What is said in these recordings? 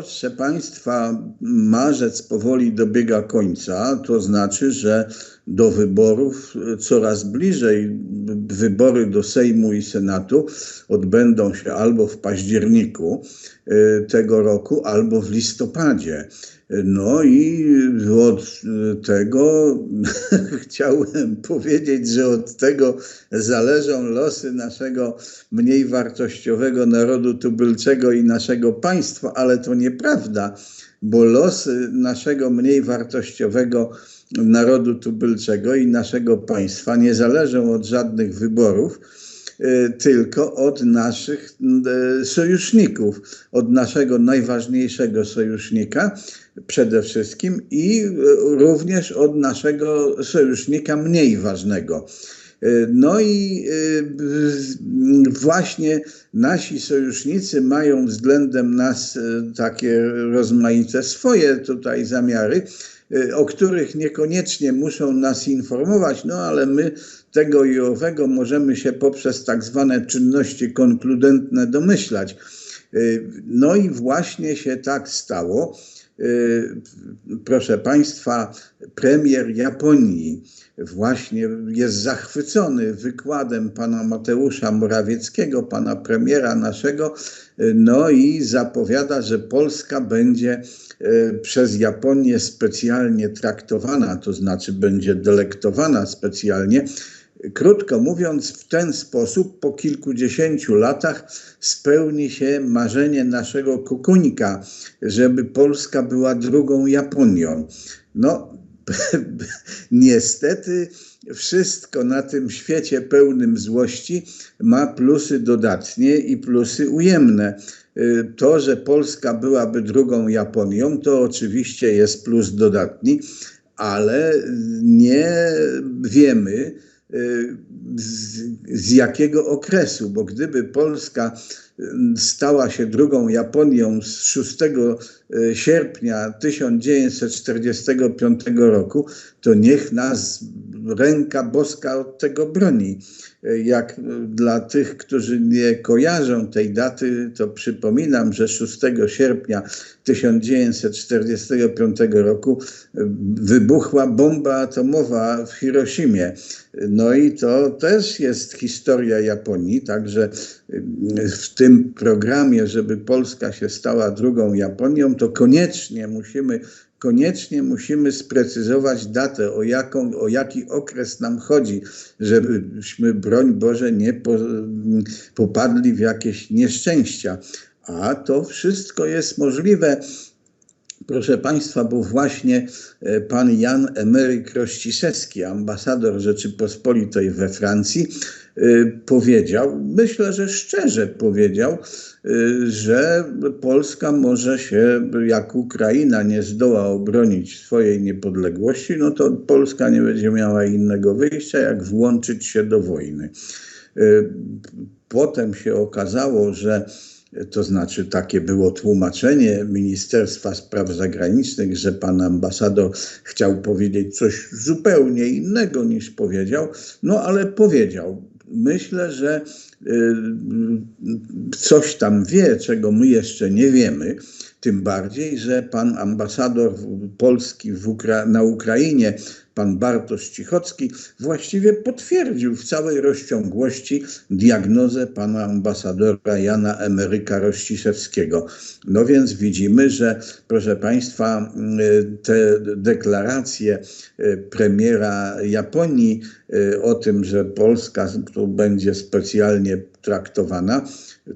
Proszę Państwa, marzec powoli dobiega końca, to znaczy, że do wyborów coraz bliżej. Wybory do Sejmu i Senatu odbędą się albo w październiku e, tego roku, albo w listopadzie. No i od tego chciałem powiedzieć, że od tego zależą losy naszego mniej wartościowego narodu tubylczego i naszego państwa, ale to nieprawda, bo losy naszego mniej wartościowego narodu tubylczego i naszego państwa nie zależą od żadnych wyborów, e, tylko od naszych e, sojuszników, od naszego najważniejszego sojusznika przede wszystkim i e, również od naszego sojusznika mniej ważnego. No i właśnie nasi sojusznicy mają względem nas takie rozmaite swoje tutaj zamiary Y, o których niekoniecznie muszą nas informować, no ale my tego i owego możemy się poprzez tak zwane czynności konkludentne domyślać. Y, no i właśnie się tak stało. Y, proszę Państwa, premier Japonii właśnie jest zachwycony wykładem pana Mateusza Morawieckiego, pana premiera naszego, no i zapowiada, że Polska będzie e, przez Japonię specjalnie traktowana, to znaczy będzie delektowana specjalnie. Krótko mówiąc, w ten sposób po kilkudziesięciu latach spełni się marzenie naszego kukunika, żeby Polska była drugą Japonią. No, niestety wszystko na tym świecie pełnym złości ma plusy dodatnie i plusy ujemne. To, że Polska byłaby drugą Japonią, to oczywiście jest plus dodatni, ale nie wiemy, z, z, jakiego okresu, bo gdyby Polska stała się drugą Japonią z 6 e, sierpnia 1945 roku, to niech nas ręka boska od tego broni. Jak dla tych, którzy nie kojarzą tej daty, to przypominam, że 6 sierpnia 1945 roku wybuchła bomba atomowa w Hiroshimie. No i to też jest historia Japonii, także w tym programie, żeby Polska się stała drugą Japonią, to koniecznie musimy, koniecznie musimy sprecyzować datę, o, jaką, o jaki okres nam chodzi, żebyśmy, broń Boże, nie po, popadli w jakieś nieszczęścia. A to wszystko jest możliwe Proszę Państwa, bo właśnie e, pan Jan Emeryk Rościszewski, ambasador Rzeczypospolitej we Francji, e, powiedział, myślę, że szczerze powiedział, że Polska może się, jak Ukraina nie zdoła obronić swojej niepodległości, no to Polska nie będzie miała innego wyjścia, jak włączyć się do wojny. Potem się okazało, że to znaczy, takie było tłumaczenie Ministerstwa Spraw Zagranicznych, że pan ambasador chciał powiedzieć coś zupełnie innego niż powiedział, no ale powiedział. Myślę, że y, coś tam wie, czego my jeszcze nie wiemy. Tym bardziej, że pan ambasador Polski Ukra na Ukrainie pan Bartosz Cichocki właściwie potwierdził w całej rozciągłości diagnozę pana ambasadora Jana Emeryka Rościszewskiego. No więc widzimy, że proszę państwa, te deklaracje e, premiera Japonii e, o tym, że Polska tu będzie specjalnie traktowana,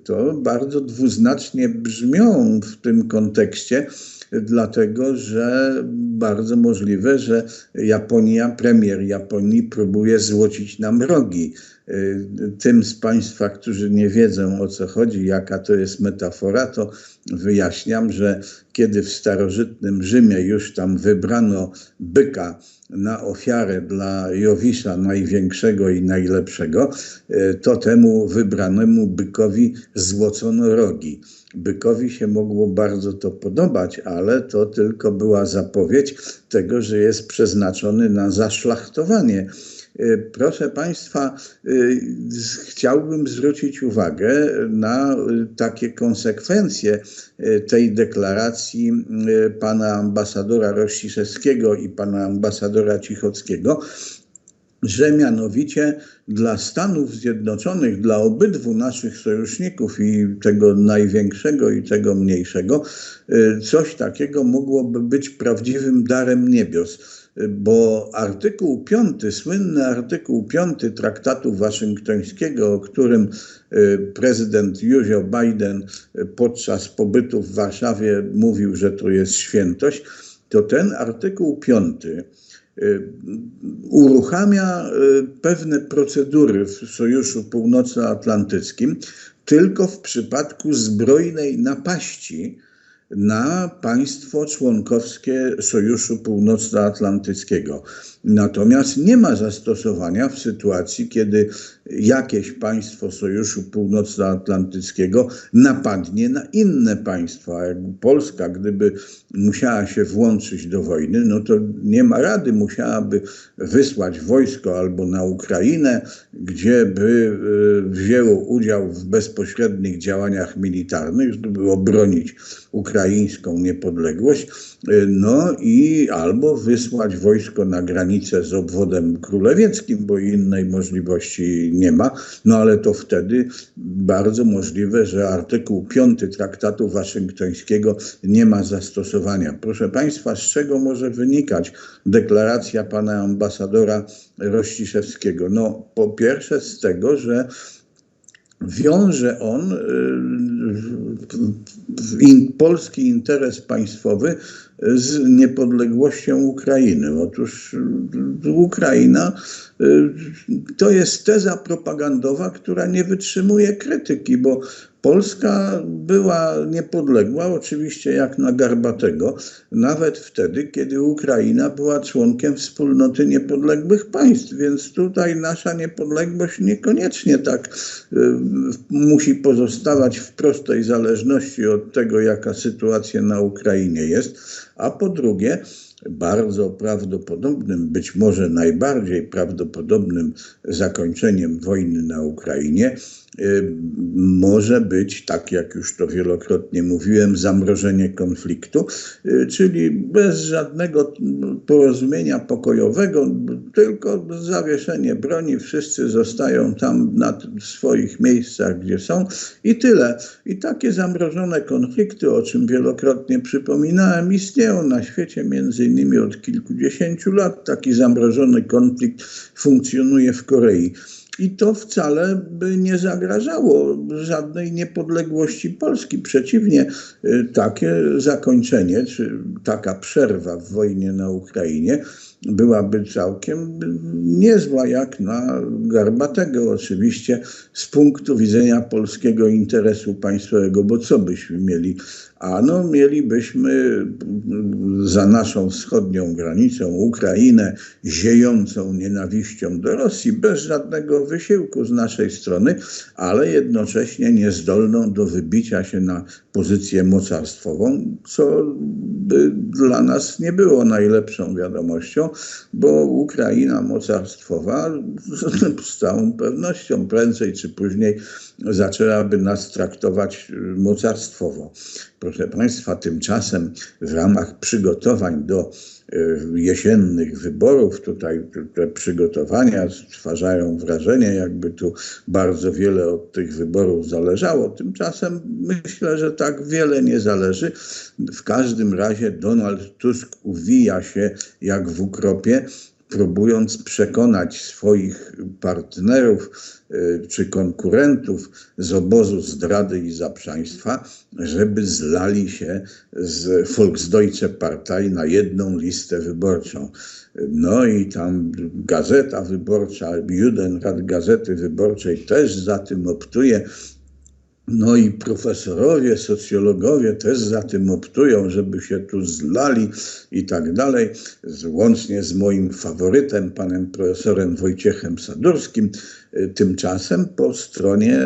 to bardzo dwuznacznie brzmią w tym kontekście dlatego że bardzo możliwe, że Japonia, premier Japonii próbuje złocić nam rogi. Y, tym z Państwa, którzy nie wiedzą o co chodzi, jaka to jest metafora, to wyjaśniam, że kiedy w starożytnym Rzymie już tam wybrano byka na ofiarę dla Jowisza największego i najlepszego, y, to temu wybranemu bykowi złocono rogi. Bykowi się mogło bardzo to podobać, ale to tylko była zapowiedź tego, że jest przeznaczony na zaszlachtowanie. E, proszę Państwa, e, chciałbym zwrócić uwagę na takie konsekwencje tej deklaracji pana ambasadora Rościszewskiego i pana ambasadora Cichockiego, że mianowicie dla Stanów Zjednoczonych, dla obydwu naszych sojuszników i tego największego i tego mniejszego, y, coś takiego mogłoby być prawdziwym darem niebios. Y, bo artykuł 5, słynny artykuł 5 Traktatu Waszyngtońskiego, o którym y, prezydent Józef Biden podczas pobytu w Warszawie mówił, że to jest świętość, to ten artykuł 5 Y, uruchamia y, pewne procedury w Sojuszu Północnoatlantyckim tylko w przypadku zbrojnej napaści na państwo członkowskie Sojuszu Północnoatlantyckiego. Natomiast nie ma zastosowania w sytuacji, kiedy jakieś państwo Sojuszu Północnoatlantyckiego napadnie na inne państwa. Jak Polska, gdyby musiała się włączyć do wojny, no to nie ma rady, musiałaby wysłać wojsko albo na Ukrainę, gdzie by e, wzięło udział w bezpośrednich działaniach militarnych, żeby obronić ukraińską niepodległość, e, no i albo wysłać wojsko na granicę z obwodem królewieckim, bo innej możliwości nie ma, no ale to wtedy bardzo możliwe, że artykuł 5 Traktatu Waszyngtońskiego nie ma zastosowania. Proszę Państwa, z czego może wynikać deklaracja pana ambasadora Rościszewskiego? No, po pierwsze z tego, że wiąże on y, in, polski interes państwowy z niepodległością Ukrainy. Otóż y, Ukraina y, to jest teza propagandowa, która nie wytrzymuje krytyki, bo Polska była niepodległa, oczywiście jak na Garbatego, nawet wtedy, kiedy Ukraina była członkiem wspólnoty niepodległych państw, więc tutaj nasza niepodległość niekoniecznie tak y, musi pozostawać w prostej zależności od tego, jaka sytuacja na Ukrainie jest. A po drugie, bardzo prawdopodobnym, być może najbardziej prawdopodobnym zakończeniem wojny na Ukrainie może być, tak jak już to wielokrotnie mówiłem, zamrożenie konfliktu, y, czyli bez żadnego porozumienia pokojowego, tylko zawieszenie broni, wszyscy zostają tam na swoich miejscach, gdzie są i tyle. I takie zamrożone konflikty, o czym wielokrotnie przypominałem, istnieją na świecie między innymi od kilkudziesięciu lat. Taki zamrożony konflikt funkcjonuje w Korei. I to wcale by nie zagrażało żadnej niepodległości Polski. Przeciwnie, y, takie zakończenie, czy taka przerwa w wojnie na Ukrainie byłaby całkiem niezła, jak na Garbatego oczywiście, z punktu widzenia polskiego interesu państwowego, bo co byśmy mieli Ano mielibyśmy za naszą wschodnią granicą Ukrainę ziejącą nienawiścią do Rosji bez żadnego wysiłku z naszej strony, ale jednocześnie niezdolną do wybicia się na pozycję mocarstwową, co by dla nas nie było najlepszą wiadomością, bo Ukraina mocarstwowa z całą pewnością prędzej czy później zaczęłaby nas traktować mocarstwowo. Proszę Państwa, tymczasem w ramach przygotowań do e, jesiennych wyborów, tutaj te przygotowania stwarzają wrażenie, jakby tu bardzo wiele od tych wyborów zależało. Tymczasem myślę, że tak wiele nie zależy. W każdym razie Donald Tusk uwija się jak w ukropie próbując przekonać swoich partnerów y, czy konkurentów z obozu zdrady i zaprzaństwa, żeby zlali się z Volksdeutsche Partei na jedną listę wyborczą. No i tam gazeta wyborcza, Judenrat Gazety Wyborczej też za tym optuje, No i profesorowie, socjologowie też za tym optują, żeby się tu zlali i tak dalej, łącznie z moim faworytem, panem profesorem Wojciechem Sadurskim. Tymczasem po stronie,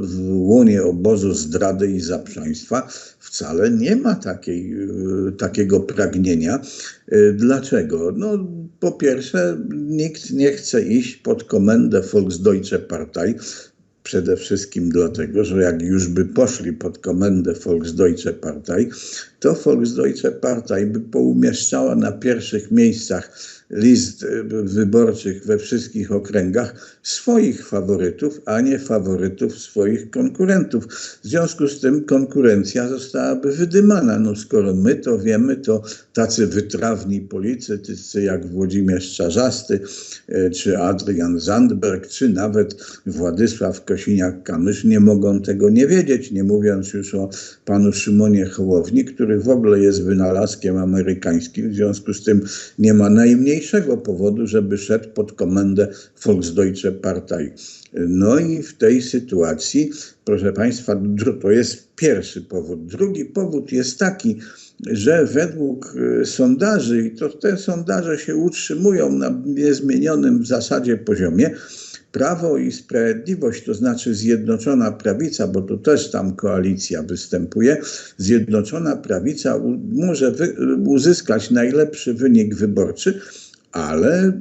w łonie obozu zdrady i zaprzaństwa wcale nie ma takiej, takiego pragnienia. Dlaczego? No, po pierwsze, nikt nie chce iść pod komendę Volksdeutsche Partei, Przede wszystkim dlatego, że jak już by poszli pod komendę Volksdeutsche Partei, to Volksdeutsche Partei by poumieszczała na pierwszych miejscach list e, wyborczych we wszystkich okręgach swoich faworytów, a nie faworytów swoich konkurentów. W związku z tym konkurencja zostałaby wydymana. No skoro my to wiemy, to tacy wytrawni politycy jak Włodzimierz Czarzasty, e, czy Adrian Zandberg, czy nawet Władysław Kosiniak-Kamysz nie mogą tego nie wiedzieć, nie mówiąc już o panu Szymonie Hołowni, który w ogóle jest wynalazkiem amerykańskim, w związku z tym nie ma najmniej najmniejszego powodu, żeby szedł pod komendę Volksdeutsche Partei. No i w tej sytuacji, proszę Państwa, to jest pierwszy powód. Drugi powód jest taki, że według y, sondaży, i to te sondaże się utrzymują na niezmienionym w zasadzie poziomie, Prawo i Sprawiedliwość, to znaczy Zjednoczona Prawica, bo tu też tam koalicja występuje, Zjednoczona Prawica może uzyskać najlepszy wynik wyborczy, ale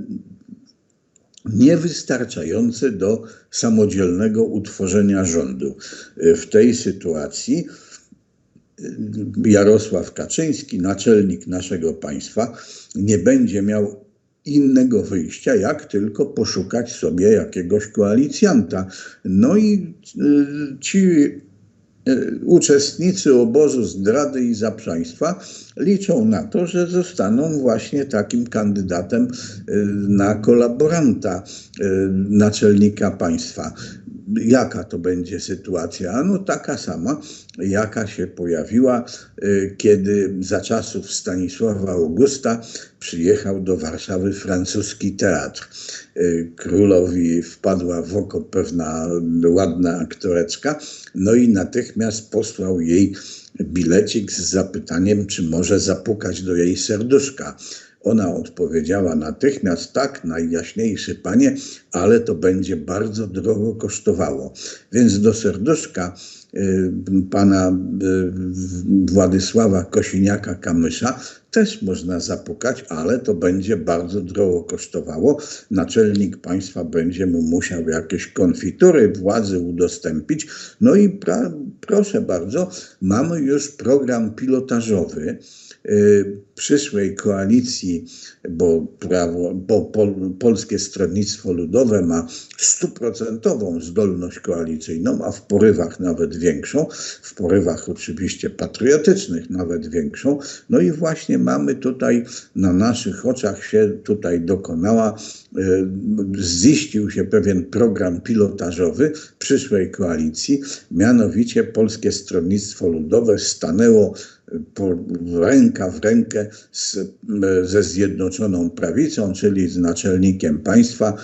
niewystarczający do samodzielnego utworzenia rządu. W tej sytuacji Jarosław Kaczyński, naczelnik naszego państwa, nie będzie miał innego wyjścia, jak tylko poszukać sobie jakiegoś koalicjanta. No i y, ci E, uczestnicy obozu zdrady i zaprzaństwa liczą na to, że zostaną właśnie takim kandydatem e, na kolaboranta naczelnika państwa. Jaka to będzie sytuacja? No taka sama, jaka się pojawiła, kiedy za czasów Stanisława Augusta przyjechał do Warszawy francuski teatr. Y, królowi wpadła w oko pewna ładna aktoreczka, no i natychmiast posłał jej bilecik z zapytaniem, czy może zapukać do jej serduszka. Ona odpowiedziała natychmiast tak, najjaśniejszy panie, ale to będzie bardzo drogo kosztowało. Więc do serduszka y, pana y, Władysława Kosiniaka-Kamysza też można zapukać, ale to będzie bardzo drogo kosztowało. Naczelnik państwa będzie mu musiał jakieś konfitury władzy udostępnić. No i pra, proszę bardzo, mamy już program pilotażowy przyszłej koalicji, bo, prawo, bo pol, Polskie Stronnictwo Ludowe ma stuprocentową zdolność koalicyjną, a w porywach nawet większą, w porywach oczywiście patriotycznych nawet większą. No i właśnie mamy tutaj na naszych oczach się tutaj dokonała, e, ziścił się pewien program pilotażowy przyszłej koalicji, mianowicie Polskie Stronnictwo Ludowe stanęło po, ręka w rękę z, ze Zjednoczoną Prawicą, czyli z naczelnikiem państwa e,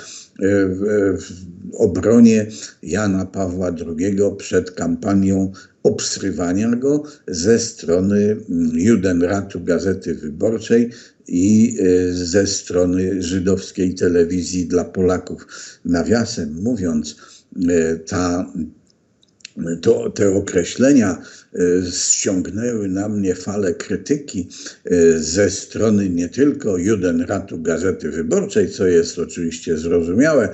w, w obronie Jana Pawła II przed kampanią obsrywania go ze strony Judenratu Gazety Wyborczej i e, ze strony żydowskiej telewizji dla Polaków. Nawiasem mówiąc, e, ta to, te określenia e, ściągnęły na mnie falę krytyki e, ze strony nie tylko Judenratu Gazety Wyborczej, co jest oczywiście zrozumiałe,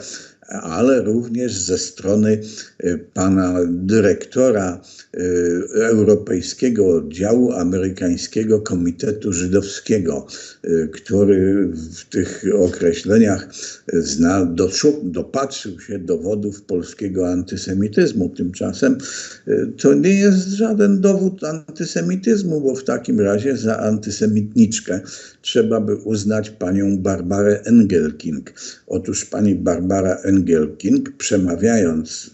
ale również ze strony e, pana dyrektora e, Europejskiego Oddziału Amerykańskiego Komitetu Żydowskiego, e, który w tych określeniach zna, dopatrzył się dowodów polskiego antysemityzmu. Tymczasem to nie jest żaden dowód antysemityzmu, bo w takim razie za antysemitniczkę trzeba by uznać panią Barbarę Engelking. Otóż pani Barbara Engelking Engelking, przemawiając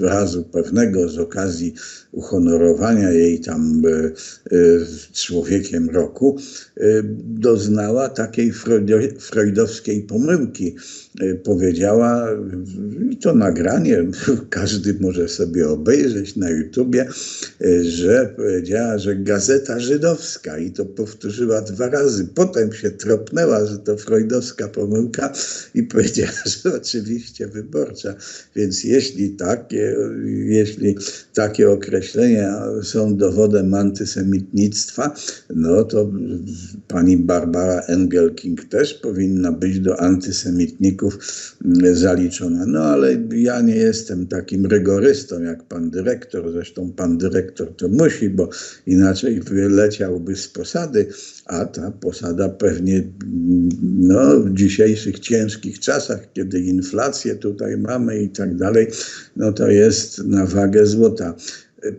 y, razu pewnego z okazji uhonorowania jej tam y, y, człowiekiem roku, doznała takiej freudowskiej pomyłki. Powiedziała, i to nagranie każdy może sobie obejrzeć na YouTubie, że powiedziała, że gazeta żydowska i to powtórzyła dwa razy. Potem się tropnęła, że to freudowska pomyłka i powiedziała, że oczywiście wyborcza. Więc jeśli takie, jeśli takie określenia są dowodem antysemitnictwa, no to pani Barbara Engelking też powinna być do antysemitników zaliczona. No ale ja nie jestem takim rygorystą jak pan dyrektor. Zresztą pan dyrektor to musi, bo inaczej wyleciałby z posady, a ta posada pewnie no, w dzisiejszych ciężkich czasach, kiedy tutaj mamy i tak dalej, no to jest na wagę złota.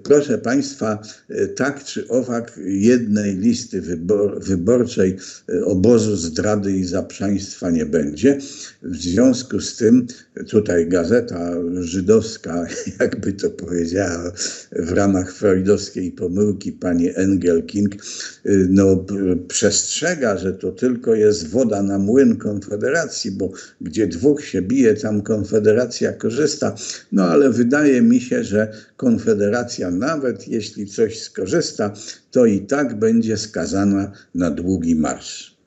Proszę Państwa, tak czy owak jednej listy wybor wyborczej obozu zdrady i zaprzaństwa nie będzie. W związku z tym tutaj gazeta żydowska, jakby to powiedziała w ramach freudowskiej pomyłki pani Engelking, no, przestrzega, że to tylko jest woda na młyn Konfederacji, bo gdzie dwóch się bije, tam Konfederacja korzysta. No ale wydaje mi się, że Konfederacja nawet jeśli coś skorzysta, to i tak będzie skazana na długi marsz.